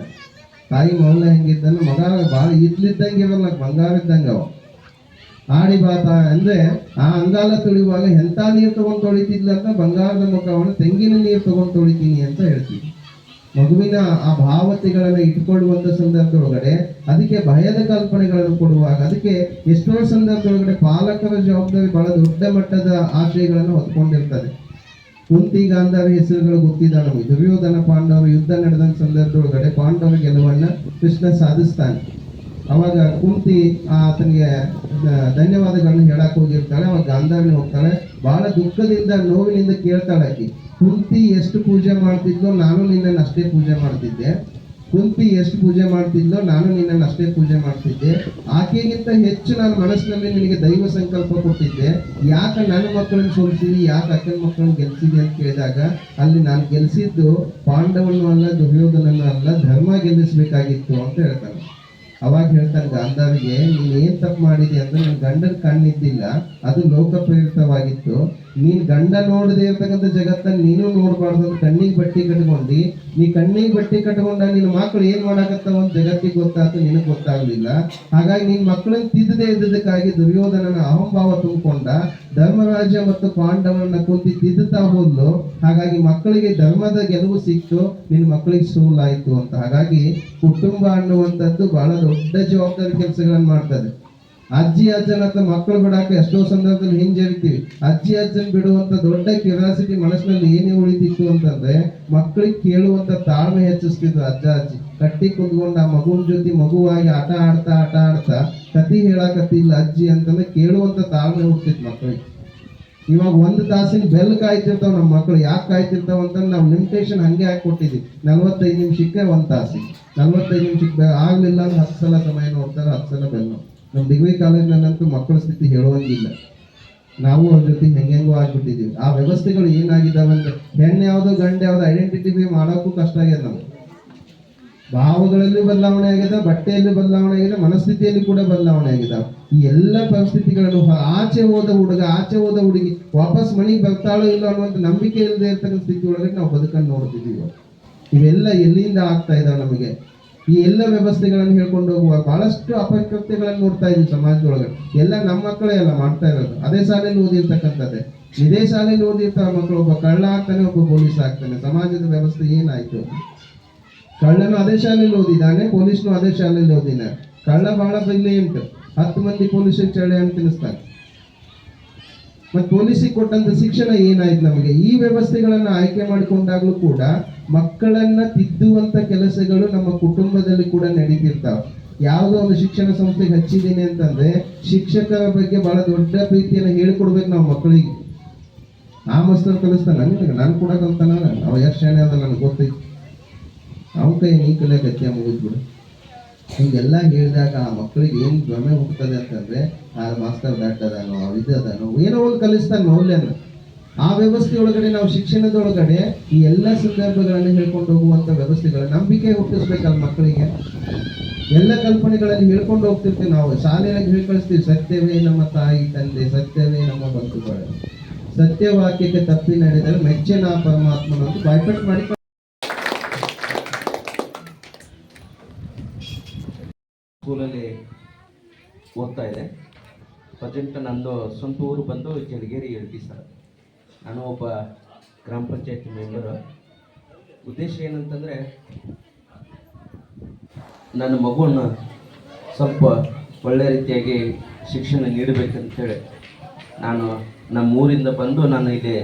ತಾಯಿ ಮೌಲ್ಯ ಹೆಂಗಿದ್ದನು ಮಗ ಬಾಳ ಇದ್ಲಿದ್ದಂಗೆ ಇವಲ್ಲ ಬಂಗಾರ ಇದ್ದಂಗೆ ಅವ. ಆಡಿ ಬಾತ ಅಂದ್ರೆ ಆ ಅಂಗಾಲ ತುಳಿಯುವಾಗ ಎಂತ ನೀರು ತಗೊಂಡ್ ತೊಳಿತಿದ್ಲ ಅಂತ ಬಂಗಾರದ ಮುಖವನ್ನು ತೆಂಗಿನ ನೀರು ತಗೊಂಡ್ ತೊಳಿತೀನಿ ಅಂತ ಹೇಳ್ತೀವಿ ಮಗುವಿನ ಆ ಭಾವತೆಗಳನ್ನ ಇಟ್ಕೊಳ್ಳುವಂತ ಸಂದರ್ಭದೊಳಗಡೆ, ಅದಕ್ಕೆ ಭಯದ ಕಲ್ಪನೆಗಳನ್ನು ಕೊಡುವಾಗ, ಅದಕ್ಕೆ ಎಷ್ಟೋ ಸಂದರ್ಭದೊಳಗಡೆ ಪಾಲಕರ ಜವಾಬ್ದಾರಿ ಬಹಳ ದೊಡ್ಡ ಮಟ್ಟದ ಆಶಯಗಳನ್ನು ಹೊತ್ಕೊಂಡಿರ್ತದೆ. ಕುಂತಿ ಗಾಂಧಾರಿ ಹೆಸರುಗಳು ಗೊತ್ತಿದೆ ನಮಗೆ ದುರ್ಯೋಧನ ಪಾಂಡವರು ಯುದ್ಧ ನಡೆದ ಸಂದರ್ಭದೊಳಗಡೆ ಪಾಂಡವರ ಗೆಲುವನ್ನ ಕೃಷ್ಣ ಸಾಧಿಸ್ತಾನೆ. ಅವಾಗ ಕುಂತಿ ಆತನಿಗೆ ಧನ್ಯವಾದಗಳನ್ನು ಹೇಳಕ್ ಹೋಗಿರ್ತಾಳೆ. ಅವಾಗ ಗಾಂಧಾರಿ ಹೋಗ್ತಾಳೆ. ಬಹಳ ದುಃಖದಿಂದ, ನೋವಿನಿಂದ ಕೇಳ್ತಾಳೆ ಕುಂತಿ ಎಷ್ಟು ಪೂಜೆ ಮಾಡ್ತಿದ್ಲೋ, ನಾನು ನಿನ್ನನ್ನು ಅಷ್ಟೇ ಪೂಜೆ ಮಾಡ್ತಿದ್ದೆ. ಕುಂತಿ ಎಷ್ಟು ಪೂಜೆ ಮಾಡ್ತಿದ್ಲೋ ನಾನು ನಿನ್ನನ್ನು ಅಷ್ಟೇ ಪೂಜೆ ಮಾಡ್ತಿದ್ದೆ. ಆಕೆಗಿಂತ ಹೆಚ್ಚು ನಾನು ಮನಸ್ಸಿನಲ್ಲಿ ನಿನಗೆ ದೈವ ಸಂಕಲ್ಪ ಕೊಟ್ಟಿದ್ದೆ. ಯಾಕೆ ನನ್ನ ಮಕ್ಕಳನ್ನ ಸೋಲಿಸಿದಿ? ಯಾಕೆ ಅಕ್ಕನ ಮಕ್ಕಳನ್ನ ಗೆಲ್ಸಿದಿ ಅಂತ ಕೇಳಿದಾಗ, ಅಲ್ಲಿ ನಾನು ಗೆಲ್ಸಿದ್ದು ಪಾಂಡವನ್ನು ಅಲ್ಲ ದುರ್ಯೋಧನನ್ನು ಅಲ್ಲ, ಧರ್ಮ ಗೆಲ್ಲಿಸ್ಬೇಕಾಗಿತ್ತು ಅಂತ ಹೇಳ್ತಾನೆ. ಅವಾಗ ಹೇಳ್ತಾನೆ ಗಾಂಧಾರಿಗೆ, ನೀನು ಏನು ತಪ್ಪು ಮಾಡಿದೆ ಅಂದ್ರೆ ನನ್ನ ಗಂಡನ ಕಣ್ಣಿದ್ದಿಲ್ಲ ಅದು ಲೋಕ ಪ್ರೇರಿತವಾಗಿತ್ತು ನೀನ್ ಗಂಡ ನೋಡದೆ ಇರ್ತಕ್ಕಂಥ ಜಗತ್ತನ್ನ ನೀನು ನೋಡಬಾರ್ದು ಕಣ್ಣಿಗೆ ಬಟ್ಟೆ ಕಟ್ಕೊಂಡಿ, ನೀ ಕಣ್ಣಿಗೆ ಬಟ್ಟೆ ಕಟ್ಕೊಂಡ ನಿನ್ನ ಮಕ್ಕಳು ಏನ್ ಮಾಡಕತ್ತಾವ ಅಂತ ಜಗತ್ತಿಗೆ ಗೊತ್ತಾಗ್ತು ನಿನಗೆ ಗೊತ್ತಾಗ್ಲಿಲ್ಲ. ಹಾಗಾಗಿ ನಿನ್ ಮಕ್ಕಳನ್ನ ತಿದ್ದದೆ ಇದ್ದದಕ್ಕಾಗಿ ದುರ್ಯೋಧನನ ಅಹಂಭಾವ ತುಂಬಿಕೊಂಡ ಧರ್ಮರಾಜ ಮತ್ತು ಪಾಂಡವರನ್ನ ಕುಂತಿ ತಿದ್ದುತ್ತಾ ಹೋದ್ಲು. ಹಾಗಾಗಿ ಮಕ್ಕಳಿಗೆ ಧರ್ಮದ ಗೆಲುವು ಸಿಕ್ತು ನಿನ್ನ ಮಕ್ಕಳಿಗೆ ಸೋಲಾಯ್ತು ಅಂತ. ಹಾಗಾಗಿ ಕುಟುಂಬ ಅನ್ನುವಂಥದ್ದು ಬಹಳ ದೊಡ್ಡ ಜವಾಬ್ದಾರಿ ಕೆಲಸಗಳನ್ನ ಮಾಡ್ತದೆ. ಅಜ್ಜಿ ಅಜ್ಜನ ಹತ್ರ ಮಕ್ಕಳು ಬಿಡಾಕ ಎಷ್ಟೋ ಸಂದರ್ಭದಲ್ಲಿ ಹಿಂಜರಿತೀವಿ. ಅಜ್ಜಿ ಅಜ್ಜನ್ ಬಿಡುವಂತ ದೊಡ್ಡ ಕ್ಯೂರಿಯಾಸಿಟಿ ಮನಸ್ಸಿನಲ್ಲಿ ಏನೇ ಉಳಿತಿತ್ತು ಅಂತಂದ್ರೆ ಮಕ್ಕಳಿಗೆ ಕೇಳುವಂತ ತಾಳ್ಮೆ ಹೆಚ್ಚಿಸ್ತಿದ್ರು ಅಜ್ಜ ಅಜ್ಜಿ. ಕಟ್ಟಿ ಕುಂದ್ಕೊಂಡು ಆ ಮಗುವಿನ ಜೊತೆ ಮಗುವಾಗಿ ಆಟ ಆಡ್ತಾ ಆಟ ಆಡ್ತಾ ಕತಿ ಹೇಳಾಕತ್ತಿಲ್ಲ ಅಜ್ಜಿ ಅಂತಂದ್ರೆ ಕೇಳುವಂತ ತಾಳ್ಮೆ ಹುಟ್ಟಿತ್ತು ಮಕ್ಕಳಿಗೆ. ಇವಾಗ ಒಂದು ತಾಸಿನ ಬೆಲ್ ಕಾಯ್ತಿರ್ತಾವ ನಮ್ಮ ಮಕ್ಕಳು ಯಾಕೆ ಕಾಯ್ತಿರ್ತಾವ ಅಂತ ನಾವು ಲಿಮಿಟೇಷನ್ ಹಂಗೆ ಹಾಕಿ ಕೊಟ್ಟಿದ್ವಿ ನಲ್ವತ್ತೈದು ನಿಮಿಷಕ್ಕೆ ಒಂದ್ ತಾಸಿ ನಲ್ವತ್ತೈದು ನಿಮಿಷಕ್ಕೆ ಆಗ್ಲಿಲ್ಲ ಅಂದ್ರೆ ಹತ್ತು ಸಲ ಸಮಯ ನೋಡ್ತಾರೆ, ಹತ್ತು ಸಲ ಬೆಲ್ ನಮ್ಮ ಡಿಗ್ರಿ ಕಾಲೇಜ್ನಲ್ಲಂತೂ ಮಕ್ಕಳ ಸ್ಥಿತಿ ಹೇಳುವಂಗಿಲ್ಲ. ನಾವು ಅವ್ರ ಜೊತೆ ಹೆಂಗೆಂಗೋ ಆಗ್ಬಿಟ್ಟಿದೀವಿ ಆ ವ್ಯವಸ್ಥೆಗಳು ಏನಾಗಿದ್ದಾವೆ ಅಂದ್ರೆ ಹೆಣ್ಣು ಯಾವ್ದು ಗಂಡ ಯಾವ್ದು ಐಡೆಂಟಿಫೈ ಮಾಡೋಕ್ಕೂ ಕಷ್ಟ ಆಗ್ಯದ ನಮ್ಗೆ. ಭಾವಗಳಲ್ಲಿ ಬದಲಾವಣೆ ಆಗಿದೆ ಬಟ್ಟೆಯಲ್ಲಿ ಬದಲಾವಣೆ ಆಗಿದೆ ಮನಸ್ಥಿತಿಯಲ್ಲಿ ಕೂಡ ಬದಲಾವಣೆ ಆಗಿದೆ ಈ ಎಲ್ಲ ಪರಿಸ್ಥಿತಿಗಳನ್ನು ಆಚೆ ಹೋದ ಹುಡುಗ, ಆಚೆ ಹೋದ ಹುಡುಗಿ ವಾಪಸ್ ಮನೆಗೆ ಬರ್ತಾಳೋ ಇಲ್ಲ ಅನ್ನುವಂಥ ನಂಬಿಕೆ ಇಲ್ಲದೆ ಇರ್ತಕ್ಕಂಥ ಸ್ಥಿತಿ ಒಳಗಡೆ ನಾವು ಬದುಕನ್ನು ನೋಡ್ತಿದ್ದೀವಿ. ಇವೆಲ್ಲ ಎಲ್ಲಿಂದ ಆಗ್ತಾ ಇದಾವೆ ನಮಗೆ? ಈ ಎಲ್ಲ ವ್ಯವಸ್ಥೆಗಳನ್ನು ಹೇಳ್ಕೊಂಡು ಹೋಗುವಾಗ ಬಹಳಷ್ಟು ಅಪಕೃತ್ಯಗಳನ್ನು ನೋಡ್ತಾ ಇದ್ದೀವಿ ಸಮಾಜದೊಳಗೆ. ಎಲ್ಲ ನಮ್ಮ ಮಕ್ಕಳೇ ಎಲ್ಲ ಮಾಡ್ತಾ ಇರೋದು. ಅದೇ ಶಾಲೆಯಲ್ಲಿ ಓದಿರ್ತಕ್ಕಂಥದ್ದೇ. ಇದೇ ಶಾಲೆಯಲ್ಲಿ ಓದಿರ್ತಾರ ಮಕ್ಕಳು, ಒಬ್ಬ ಕಳ್ಳ ಆಗ್ತಾನೆ, ಒಬ್ಬ ಪೊಲೀಸ್ ಆಗ್ತಾನೆ. ಸಮಾಜದ ವ್ಯವಸ್ಥೆ ಏನಾಯ್ತು? ಕಳ್ಳನು ಅದೇ ಶಾಲೆಯಲ್ಲಿ ಓದಿದ್ದಾನೆ, ಪೊಲೀಸ್ನು ಅದೇ ಶಾಲೆಯಲ್ಲಿ ಓದಿದ್ದಾನೆ. ಕಳ್ಳ ಬಹಳ ಉಂಟು. ಹತ್ತು ಮಂದಿ ಪೊಲೀಸ್ ಚಳೆ ಅಂತ ತಿನ್ನಿಸ್ತಾನೆ ಮತ್ತೆ ಪೊಲೀಸಿಗೆ ಕೊಟ್ಟಂತ ಶಿಕ್ಷಣ ಏನಾಯ್ತು ನಮಗೆ? ಈ ವ್ಯವಸ್ಥೆಗಳನ್ನು ಆಯ್ಕೆ ಮಾಡಿಕೊಂಡಾಗ್ಲೂ ಕೂಡ ಮಕ್ಕಳನ್ನ ತಿದ್ದುವಂತ ಕೆಲಸಗಳು ನಮ್ಮ ಕುಟುಂಬದಲ್ಲಿ ಕೂಡ ನಡೀತಿರ್ತಾವ. ಯಾವುದೋ ಒಂದು ಶಿಕ್ಷಣ ಸಂಸ್ಥೆಗೆ ಹಚ್ಚಿದ್ದೀನಿ ಅಂತಂದ್ರೆ ಶಿಕ್ಷಕರ ಬಗ್ಗೆ ಬಹಳ ದೊಡ್ಡ ಪ್ರೀತಿಯನ್ನು ಹೇಳ್ಕೊಡ್ಬೇಕು ನಾವು ಮಕ್ಕಳಿಗೆ. ಆ ಮಸ್ತರ್ ಕಲಿಸ್ತಾನ ನಾನು ಕೂಡ ಕಲ್ತಾನ. ಅವ ಎಷ್ಟು ಶಾಣೆ ಅದ ನನಗೆ ಗೊತ್ತೈತಿ. ಅವನ ಕೈ ನೀ ಕಲಿಯಕ್ಕೆ ಮುಗಿದ್ಬಿಡು. ಹೀಗೆಲ್ಲ ಹೇಳಿದಾಗ ಆ ಮಕ್ಕಳಿಗೆ ಏನು ಭ್ರಮೆ ಹುಟ್ಟುತ್ತದೆ ಅಂತಂದ್ರೆ, ಆ ಮಾಸ್ತರ್ ದಾಟ್ ಅದಾನೋ ಅವ್ ಇದು ಅದಾನೋ ಏನೋ ಒಂದು ಕಲಿಸ್ತಾನೆ ಮೌಲ್ಯನ ಆ ವ್ಯವಸ್ಥೆ ಒಳಗಡೆ ನಾವು ಶಿಕ್ಷಣದೊಳಗಡೆ ಈ ಎಲ್ಲ ಸಂದರ್ಭಗಳನ್ನು ಹೇಳ್ಕೊಂಡು ಹೋಗುವಂತ ವ್ಯವಸ್ಥೆಗಳ ನಂಬಿಕೆ ಹುಟ್ಟಿಸ್ಬೇಕಲ್ಲ ಮಕ್ಕಳಿಗೆ. ಎಲ್ಲ ಕಲ್ಪನೆಗಳಲ್ಲಿ ಹೇಳ್ಕೊಂಡು ಹೋಗ್ತಿರ್ತೀವಿ ನಾವು. ಶಾಲೆಯಾಗಿ ಹೇಳ್ಕಳಿಸ್ತೀವಿ ಸತ್ಯವೇ ನಮ್ಮ ತಾಯಿ ತಂದೆ, ಸತ್ಯವೇ ನಮ್ಮ ಬಂಧುಗಳು. ಸತ್ಯವಾಕ್ಯಕ್ಕೆ ತಪ್ಪಿ ನಡೆದರೆ ಮೆಚ್ಚನ ಪರಮಾತ್ಮನಂತೂ ಬಾಯ್ಪಟ್ ಮಾಡಿ ಸ್ಕೂಲಲ್ಲಿ ಓದ್ತಾ ಇದೆ ಪ್ರೆಸೆಂಟ್ ನಂದು ಸ್ವಂತ ಊರು ಬಂದು ಜಲಗೇರಿ ಎಲ್ ಪಿ ಸರ್. ನಾನು ಒಬ್ಬ ಗ್ರಾಮ ಪಂಚಾಯತ್ ಮೆಂಬರು. ಉದ್ದೇಶ ಏನಂತಂದರೆ, ನನ್ನ ಮಗುವನ್ನು ಸ್ವಲ್ಪ ಒಳ್ಳೆ ರೀತಿಯಾಗಿ ಶಿಕ್ಷಣ ನೀಡಬೇಕಂತೇಳಿ. ನಾನು ನಮ್ಮ ಊರಿಂದ ಬಂದು ನಾನು ಇಲ್ಲಿ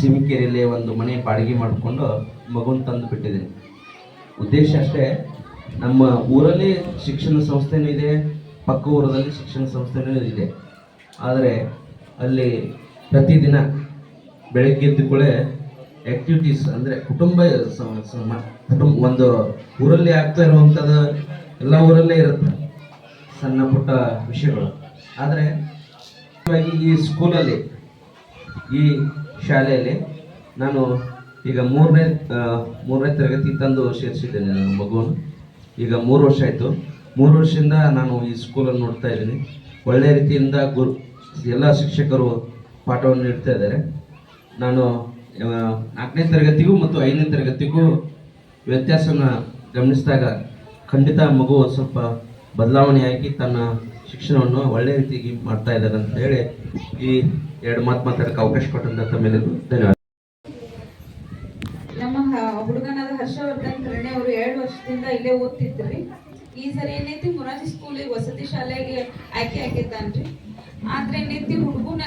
ಸಿಮಿಕೆರೆಯಲ್ಲಿ ಒಂದು ಮನೆ ಬಾಡಿಗೆ ಮಾಡಿಕೊಂಡು ಮಗುನ ತಂದು ಬಿಟ್ಟಿದ್ದೀನಿ. ಉದ್ದೇಶ ಅಷ್ಟೇ ನಮ್ಮ ಊರಲ್ಲಿ ಶಿಕ್ಷಣ ಸಂಸ್ಥೆನೂ ಇದೆ, ಪಕ್ಕ ಊರದಲ್ಲಿ ಶಿಕ್ಷಣ ಸಂಸ್ಥೆನೂ ಇದೆ. ಆದರೆ ಅಲ್ಲಿ ಪ್ರತಿದಿನ ಬೆಳಗ್ಗೆ ಎದ್ದ ಕೂಡೇ ಆ್ಯಕ್ಟಿವಿಟೀಸ್ ಅಂದರೆ ಕುಟುಂಬ ಕುಟುಂಬ ಒಂದು ಊರಲ್ಲಿ ಆಗ್ತಾ ಇರುವಂಥದ್ದು ಎಲ್ಲ ಊರಲ್ಲೇ ಇರುತ್ತೆ, ಸಣ್ಣ ಪುಟ್ಟ ವಿಷಯಗಳು. ಆದರೆ ಮುಖ್ಯವಾಗಿ ಈ ಸ್ಕೂಲಲ್ಲಿ, ಈ ಶಾಲೆಯಲ್ಲಿ ನಾನು ಈಗ ಮೂರನೇ ಮೂರನೇ ತರಗತಿ ತಂದು ಸೇರಿಸಿದ್ದೇನೆ ನನ್ನ ಮಗುವನ್ನು. ಈಗ ಮೂರು ವರ್ಷ ಆಯಿತು. ಮೂರು ವರ್ಷದಿಂದ ನಾನು ಈ ಸ್ಕೂಲನ್ನು ನೋಡ್ತಾ ಇದ್ದೀನಿ. ಒಳ್ಳೆಯ ರೀತಿಯಿಂದ ಗುರು ಎಲ್ಲ ಶಿಕ್ಷಕರು ಪಾಠವನ್ನು ನೀಡ್ತಾ ಇದ್ದಾರೆ. ನಾನು ನಾಲ್ಕನೇ ತರಗತಿಗೂ ಮತ್ತು ಐದನೇ ತರಗತಿಗೂ ವ್ಯತ್ಯಾಸನ ಗಮನಿಸಿದಾಗ ಖಂಡಿತ ಮಗು ಸ್ವಲ್ಪ ಬದಲಾವಣೆಯಾಗಿ ತನ್ನ ಶಿಕ್ಷಣವನ್ನು ಒಳ್ಳೆಯ ರೀತಿಯಾಗಿ ಮಾಡ್ತಾ ಇದ್ದಾರೆ ಅಂತ ಹೇಳಿ ಈ ಎರಡು ಮಾತು ಮಾತಾಡೋಕ್ಕೆ ಅವಕಾಶ ಕೊಟ್ಟಂತ ತಮ್ಮೆಲ್ಲರಿಗೂ ಧನ್ಯವಾದ ನಮ್ಮ ಹ- ಹುಡುಗನಾದ ಹರ್ಷವರ್ಧನ್ ಕರ್ಣೆ ಅವರು ಎರಡು ವರ್ಷದಿಂದ ಇಲ್ಲೇ ಓದ್ತಿದ್ರಿ. ಈ ಸರಿ ಏನೈತಿ ಮುರಾಜಿ ಸ್ಕೂಲಿಗೆ ವಸತಿ ಶಾಲೆಗೆ ಆಯ್ಕೆ ಆಗಿದ್ದಾನ್ರಿ ಆದ್ರೆ ಏನೈತಿ ಹುಡುಗನ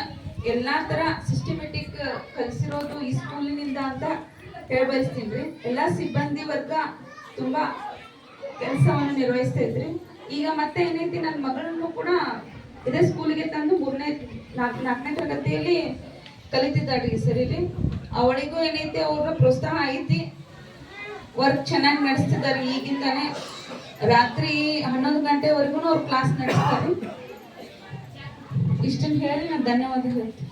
ಎಲ್ಲಾ ತರ ಸಿಸ್ಟಮೆಟಿಕ್ ಕಲಿಸಿರೋದು ಈ ಸ್ಕೂಲಿನಿಂದ ಅಂತ ಹೇಳ ಬಯಸ್ತೀನಿ ಎಲ್ಲಾ ಸಿಬ್ಬಂದಿ ವರ್ಗ ತುಂಬಾ ಕೆಲಸವನ್ನು ನಿರ್ವಹಿಸ್ತಾ ಇದ್ರಿ ಈಗ ಮತ್ತೆ ಏನೈತಿ ನನ್ನ ಮಗಳನ್ನು ಕೂಡ ಇದೇ ಸ್ಕೂಲಿಗೆ ತಂದು ಮೂರನೇ, ನಾಲ್ಕು, ನಾಲ್ಕನೇ ತರಗತಿಯಲ್ಲಿ ಕಲಿತಿದ್ದಾಳ್ರಿ ಈ ಸರಿ ರೀ ಅವಳಿಗೂ ಏನೈತಿ ಅವ್ರ ಪ್ರೋತ್ಸಾಹ ಐತಿ. ವರ್ಕ್ ಚೆನ್ನಾಗಿ ನಡೆಸ್ತಿದ್ದಾರೆ. ಈಗಿಂದಾನೆ ರಾತ್ರಿ ಹನ್ನೊಂದು ಗಂಟೆವರೆಗೂ ಅವ್ರು ಕ್ಲಾಸ್ ನಡೆಸ್ತಾರೆ. ಇಷ್ಟನ್ನು ಹೇಳಿ ನಾನು ಧನ್ಯವಾದ ಹೇಳ್ತೀನಿ.